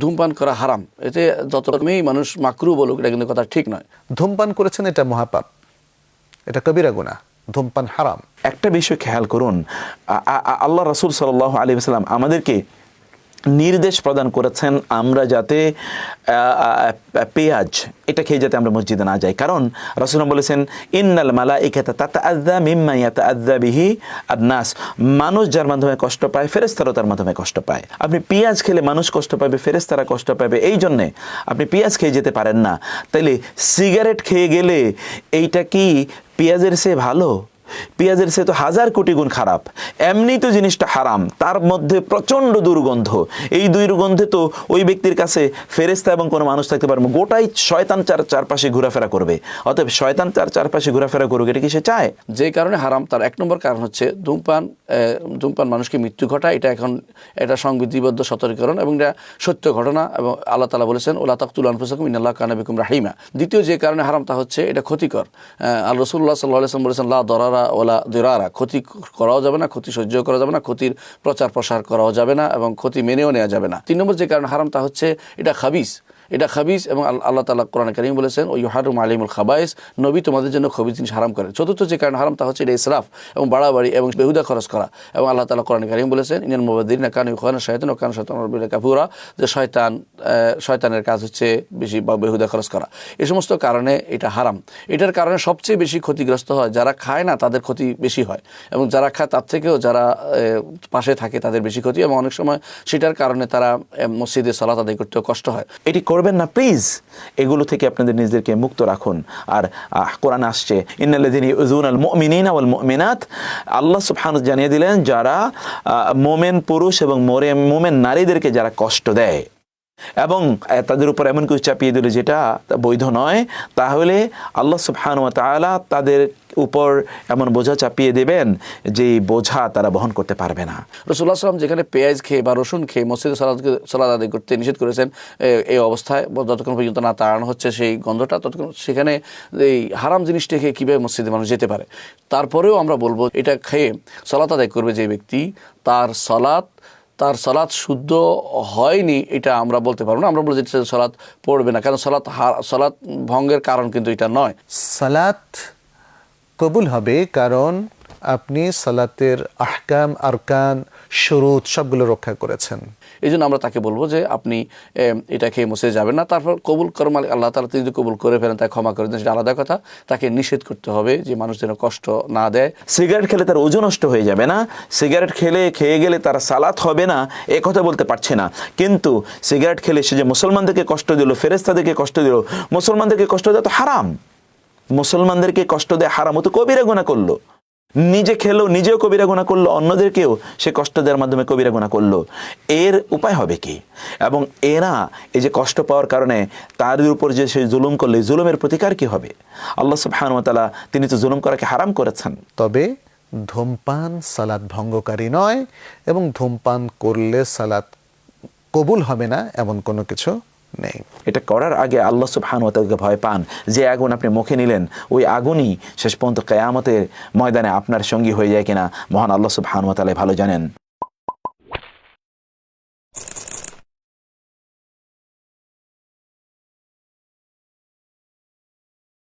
ধূমপান করা হারাম। এতে যত রকমই মানুষ মাকরু বলুক এটা কিন্তু কথা ঠিক নয়। ধূমপান করেছেন এটা মহাপাপ। এটা কবিরা গুণা ধূমপান হারাম। একটা বিষয় খেয়াল করুন আল্লাহ রসুল সাল আলী সাল্লাম আমাদেরকে নির্দেশ প্রদান করেছেন আমরা যাতে পেঁয়াজ এটা খেয়ে যাতে আমরা মসজিদে না যাই। কারণ রসুল বলেছেন, ইন্নাল মালা ইকাতা তাতা আদা মিম্মা ইয়াতা আদা বিহি আদনাস মানুষ যার মাধ্যমে কষ্ট পায় ফেরেস্তারও তার মাধ্যমে কষ্ট পায়। আপনি পেঁয়াজ খেলে মানুষ কষ্ট পাবে ফেরেস্তারা কষ্ট পাবে এই জন্যে আপনি পেঁয়াজ খেয়ে যেতে পারেন না। তাইলে সিগারেট খেয়ে গেলে এইটা কি পেঁয়াজের সে ভালো? পেঁয়াজের সে তো হাজার কোটি গুণ খারাপ। এমনি তো জিনিসটা হারাম। তার মধ্যে প্রচণ্ড দুর্গন্ধ। এই দুর্গন্ধে তো ওই ব্যক্তির কাছে ফেরেস্তা এবং কোনো মানুষ থাকতে পারবে গোটাই শয়তান চার চারপাশে ঘোরাফেরা করবে। অতএব শয়তান চার চারপাশে ঘোরাফেরা করুক, এটা কি সে চায়? যে কারণে হারাম, তার এক নম্বর কারণ হচ্ছে ধূমপান ধূমপান মানুষকে মৃত্যু ঘটায়। এটা এখন, এটা সংবিধিবদ্ধ সতর্কীকরণ এবং এটা সত্য ঘটনা এবং আল্লাহ তালা বলেছেন, ওলা তাকতুল আনফুসাকুম ইনাল্লাহ কানাবিকুম রাহিমা। দ্বিতীয় যে কারণে হারাম তা হচ্ছে এটা ক্ষতিকর। আল রসুল্লাহ সাল্লাহ বলেছেন, লা দরারা ওলা দিরারা। ক্ষতি করাও যাবে না, ক্ষতি সহ্য করা যাবে না, ক্ষতির প্রচার প্রসার করাও যাবে না এবং ক্ষতি মেনেও নেওয়া যাবে না। তিন নম্বর যে কারণ হারাম তা হচ্ছে এটা খাবিস এটা খাবিজ এবং আল্লাহ তালা কোরআন করিম বলেছেন ওই হারুম আলিমুল খাবাইস নবী তোমাদের জন্য খবিজ জিনিস হারাম করেন চতুর্থ যে কারণ হারাম তা হচ্ছে এটা ইসরাফ এবং বাড়াবাড়ি এবং বেহুদা খরচ করা। এবং আল্লাহ তালা কোরআন করিম বলেছেন ইনিয়ান মোবাদিন কান খান শয়তান ও কান শয়তান কাপুরা যে শয়তান শয়তানের কাজ হচ্ছে বেশি বা বেহুদা খরচ করা। এ সমস্ত কারণে এটা হারাম। এটার কারণে সবচেয়ে বেশি ক্ষতিগ্রস্ত হয় যারা খায় না, তাদের ক্ষতি বেশি হয়। এবং যারা খায়, তার থেকেও যারা পাশে থাকে, তাদের বেশি ক্ষতি এবং অনেক সময় সেটার কারণে তারা মসজিদে সলাত আদায় করতেও কষ্ট হয়। এটি করবেন না প্লিজ এগুলো থেকে আপনাদের নিজেদেরকে মুক্ত রাখুন। আর কোরআন আসছে মুমিনাত। আল্লাহ সুবহানাহু জানিয়ে দিলেন, যারা মোমেন পুরুষ এবং মোরে, মোমেন নারীদেরকে যারা কষ্ট দেয় এবং তাদের উপর এমন কিছু চাপিয়ে দিল যেটা বৈধ নয়, তাহলে আল্লাহ সুবহানাহু ওয়া তাদের উপর এমন বোঝা চাপিয়ে দেবেন যে বোঝা তারা বহন করতে পারবে না। রসুল্লাহ সাল্লাম যেখানে পেঁয়াজ খেয়ে বা রসুন খেয়ে মসজিদে সালাদকে সালাদ আদায় করতে নিষেধ করেছেন এই অবস্থায় যতক্ষণ পর্যন্ত না তাড়ানো হচ্ছে সেই গন্ধটা, ততক্ষণ সেখানে এই হারাম জিনিসটা খেয়ে কীভাবে মসজিদে মানুষ যেতে পারে। তারপরেও আমরা বলব, এটা খেয়ে সলাত আদায় করবে যে ব্যক্তি, তার সালাত তার সলাৎ শুদ্ধ হয়নি, এটা আমরা বলতে পারব না। আমরা বলছি যে সে পড়বে না, কারণ সলাৎ সলাৎ ভঙ্গের কারণ কিন্তু এটা নয়। সালাত কবুল হবে কারণ আপনি সালাতের আহকাম আরকান শুরুত সবগুলো রক্ষা করেছেন। এই জন্য আমরা তাকে বলব যে আপনি এটা খেয়ে মসজিদে যাবেন না। তারপর কবুল কর মালিক আল্লাহ তালা তিনি যদি কবুল করে ফেলেন তাকে ক্ষমা করে দেন। সেটা আলাদা কথা। তাকে নিষেধ করতে হবে যে মানুষ যেন কষ্ট না দেয়। সিগারেট খেলে তার ওজন নষ্ট হয়ে যাবে না। সিগারেট খেলে খেয়ে গেলে তার সালাত হবে না এ কথা বলতে পারছে না। কিন্তু সিগারেট খেলে সে যে মুসলমানদেরকে কষ্ট দিল ফেরেস্তাদেরকে কষ্ট দিল মুসলমানদেরকে কষ্ট দেওয়া তো হারাম। মুসলমানদেরকে কষ্ট দেয় হারাম ও তো কবিরা গুণা করল। নিজে খেলো, নিজেও কবিরা গুণা করল, অন্যদেরকেও সে কষ্ট দেওয়ার মাধ্যমে কবিরা গুণা করল। এর উপায় হবে কি? এবং এরা এই যে কষ্ট পাওয়ার কারণে তার উপর যে সে জুলুম করলে জুলুমের প্রতিকার কি হবে? আল্লাহ সুবহানাহু ওয়া তিনি তো জুলুম করাকে হারাম করেছেন। তবে ধূমপান সালাদ ভঙ্গকারী নয় এবং ধূমপান করলে সালাদ কবুল হবে না, এমন কোনো কিছু নেই। এটা করার আগে আল্লাহ সুবহান ওয়াতাকে ভয় পান যে আগুন আপনি মুখে নিলেন, ওই আগুনই শেষ পর্যন্ত কেয়ামতের ময়দানে আপনার সঙ্গী হয়ে যায় কিনা। মহান আল্লাহ সুবহান তালে ভালো জানেন।